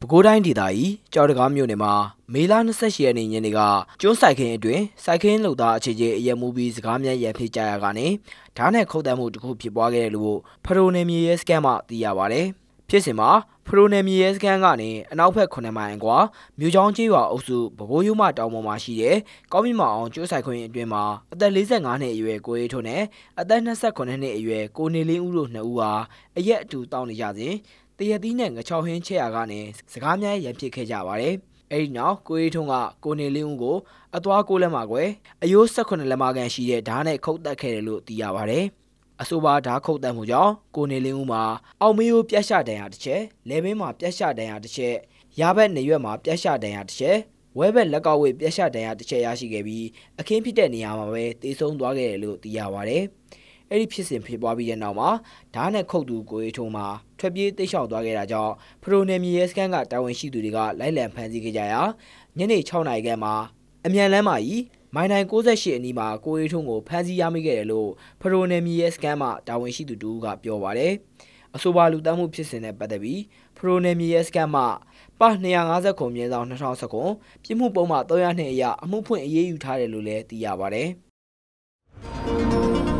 ပဲခူးတိုင်းဒေသကြီးကြောက်တကားမြို့နယ်မှာမေလ28ရက်နေ့ညနေကကျွန်းဆိုင်ခင်းအတွင်ဆိုင်ခင်းလုံသားအခြေချင်းအရက်မှုပြီးစကားများရန်ဖြစ်ကြရကနေဓာတ်နဲ့ခုတ်တမ်းမှုတစ်ခုဖြစ်ပွားခဲ့တယ်လို့ဖရိုနယ်မြေရဲစကန်မှသိရပါဗျ။ဖြစ်စဉ်မှာဖရိုနယ်မြေရဲစကန်ကနေအနောက်ဘက်9မိုင်အကွာမြို့ချောင်းကျေးရွာအုပ်စုပဲခူးရိုးမတောင်ပေါ်မှာရှိတဲ့ကောင်းမြမအောင်ကျွန်းဆိုင်ခွင်းအတွင်မှာအသက်45နှစ်အရွယ်ကိုအေးထွန်းနဲ့အသက်28နှစ်အရွယ်ကိုနေလင်းဦးတို့နှစ်ဦးဟာအရက်အတူတောင်းနေကြစဉ် တရသီးနဲ့ငချောက်ဟင်းချက်ရကနေစကားများရန်ဖြစ်ခဲ့ကြပါတယ်။အဲဒီနောက်ကိုအေးထွန်းကကိုနေလင်းဦးကိုအသွားကိုလက်မှာကွယ်အယိုး18လက်မကန်ရှိတဲ့ဓာတ်နဲ့ခုတ်တက်ခဲ့တယ်လို့သိရပါတယ်။အဆိုပါဓာတ်ခုတ်တက်မှုကြောင့်ကိုနေလင်းဦးမှာအောက်မေးကိုပြတ်ရှဒဏ်ရာတစ်ချက်၊လဲဘင်းမှာပြတ်ရှဒဏ်ရာတစ်ချက်၊ရာဘက်နေရွက်မှာပြတ်ရှဒဏ်ရာတစ်ချက်ဝဲဘက်လက်ကောက်ဝေးပြက်ရှဒဏ်ရာတစ်ချက်ရရှိခဲ့ပြီးအခင်းဖြစ်တဲ့နေရာမှာပဲတေဆုံးသွားခဲ့တယ်လို့သိရပါဗျ။ အဲ့ဒီဖြစ်စဉ်ဖြစ်ပွားပြီးတဲ့နောက်မှာဓာတ်နဲ့ခုတ်သူကိုရီထုံးမှာထွက်ပြေးတိတ်လျှောက်သွားခဲ့တာကြောင့်ဖရိုနယ်မြေရဲစခန်းကတာဝန်ရှိသူတွေကလိုက်လံဖမ်းဆီးခဲ့ကြရာညနေ6နာရီခန့်မှာအမြန်လမ်းမကြီးမိုင်တိုင်68အနီးမှာကိုရီထုံးကိုဖမ်းဆီးရမိခဲ့တယ်လို့ဖရိုနယ်မြေရဲစခန်းမှတာဝန်ရှိသူတူကပြောပါတယ်အဆိုပါလူတန်းမှုဖြစ်စဉ်နဲ့ပတ်သက်ပြီးဖရိုနယ်မြေရဲစခန်းမှပါ250ခုမြေဆောင်2019ပြည်မှုပုံမှ302အရအမှုဖွင့်အရေးယူထားတယ်လို့လည်းသိရပါတယ်။